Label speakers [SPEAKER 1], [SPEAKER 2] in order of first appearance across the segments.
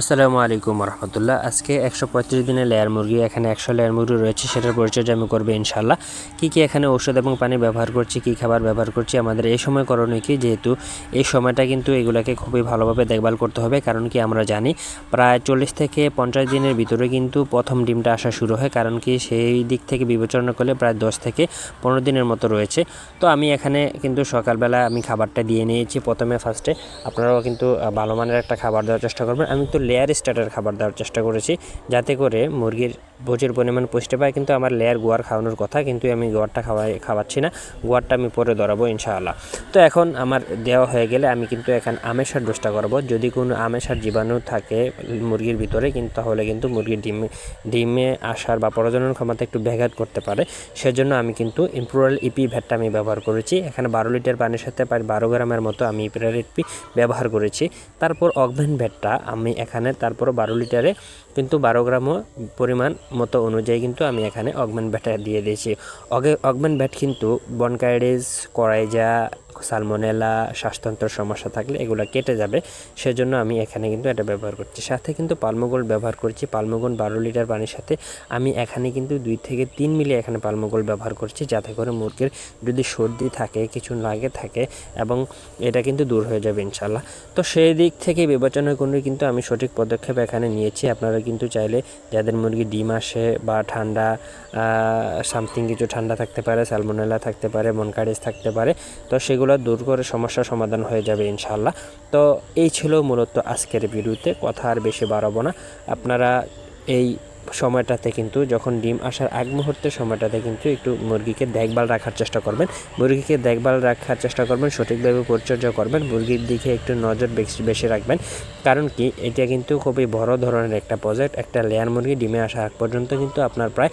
[SPEAKER 1] আসসালামু আলাইকুম রহমতুল্লাহ আজকে একশো পঁয়ত্রিশ দিনের লেয়ার মুরগি, এখানে একশো লেয়ার মুরগি রয়েছে, সেটার পরিচর্যা আমি করব ইনশাল্লাহ কী কী এখানে ওষুধ এবং পানি ব্যবহার করছি, কী খাবার ব্যবহার করছি, আমাদের এই সময় করণীয় কি? যেহেতু এই সময়টা কিন্তু এগুলোকে খুবই ভালোভাবে দেখভাল করতে হবে, কারণ কি আমরা জানি প্রায় চল্লিশ থেকে পঞ্চাশ দিনের ভিতরে কিন্তু প্রথম ডিমটা আসা শুরু হয়, কারণ কি সেই দিক থেকে বিবেচনা করলে প্রায় দশ থেকে পনেরো দিনের মতো রয়েছে। তো আমি এখানে কিন্তু সকালবেলা আমি খাবারটা দিয়ে নিয়েছি প্রথমে ফার্স্টে আপনারাও কিন্তু ভালো মানের একটা খাবার দেওয়ার চেষ্টা করবেন। আমি তো লেয়ার স্টার্টার খাবার দেওয়ার চেষ্টা করেছি, যাতে করে মুরগির ভোজের পরিমাণ পুষতে পায়। কিন্তু আমার লেয়ার গোয়ার খাওয়ানোর কথা, কিন্তু আমি গোয়ারটা খাওয়াই, খাওয়াচ্ছি না। গোয়ারটা আমি পরে ধরাবো ইনশাআল্লাহ। তো এখন আমার দেওয়া হয়ে গেলে আমি কিন্তু এখন আমেশার ডোজটা করব। যদি কোনো আমেশার জীবাণু থাকে মুরগির ভিতরে, কিন্তু তাহলে কিন্তু মুরগির ডিমে ডিমে আসার বা প্রজনন ক্ষমতা একটু ব্যাঘাত করতে পারে। সেজন্য আমি কিন্তু ইম্প্রুরাল ইপি ভ্যাটটা আমি ব্যবহার করেছি। এখানে বারো লিটার পানির সাথে প্রায় বারো গ্রামের মতো আমি ইম্প্রুরাল ইপি ব্যবহার করেছি। তারপর অগভেন ভ্যাটটা আমি এখানে তারপর বারো লিটারে কিন্তু বারো গ্রাম পরিমাণ মতো অনুযায়ী কিন্তু আমি এখানে অগমেন্ট ভ্যাটটা দিয়ে দিয়েছি। অগে অগমেন্ট ব্যাট কিন্তু বনকাইডিস করাইজা সালমোনেলা শ্বাসতন্ত্রের সমস্যা থাকলে এগুলো কেটে যাবে। সেজন্য আমি এখানে কিন্তু এটা ব্যবহার করছি। সাথে কিন্তু পালমোগোল ব্যবহার করছি। পালমোগোল বারো লিটার পানির সাথে আমি এখানে কিন্তু দুই থেকে তিন মিলি এখানে পালমোগোল ব্যবহার করছি, যাতে করে মুরগির যদি সর্দি থাকে, কিছু লাগে থাকে এবং এটা কিন্তু দূর হয়ে যাবে ইনশাল্লাহ তো সেই দিক থেকে বিবেচনা করে কিন্তু আমি সঠিক পদক্ষেপ এখানে নিয়েছি। আপনারা কিন্তু চাইলে যাদের মুরগি ডিম আসে বা ঠান্ডা সামথিং কিছু ঠান্ডা থাকতে পারে স্যালমোনেলা থাকতে পারে মনকারিস থাকতে পারে, তো সেগুলো দূর করে সমস্যার সমাধান হয়ে যাবে ইনশাল্লাহ তো এই ছিল মূলত আজকের ভিডিওতে, কথা আর বেশি বাড়াবো না। আপনারা এই সময়টাতে কিন্তু যখন ডিম আসার আগ মুহূর্তের সময়টাতে কিন্তু একটু মুরগিকে দেখভাল রাখার চেষ্টা করবেন। মুরগিকে দেখভাল রাখার চেষ্টা করবেন, সঠিকভাবে পরিচর্যা করবেন, মুরগির দিকে একটু নজর বেশি বেশি রাখবেন। কারণ কি, এটা কিন্তু খুবই বড় ধরনের একটা প্রজেক্ট। একটা লেয়ার মুরগি ডিমে আসা আগ পর্যন্ত কিন্তু আপনার প্রায়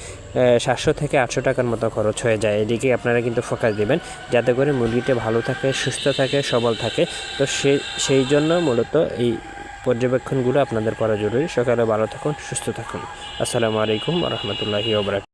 [SPEAKER 1] সাতশো থেকে আটশো টাকার মতো খরচ হয়ে যায়। এদিকে আপনারা কিন্তু ফোকাস দিবেন, যাতে করে মুরগিটা ভালো থাকে, সুস্থ থাকে, সবল থাকে। তো সে সেই জন্য মূলত এই পর্যবেক্ষণগুলো আপনাদের করা জরুরি। সকালে ভালো থাকুন সুস্থ থাকুন। আসসালামু আলাইকুম রহমতুল্লাহি ওবরাক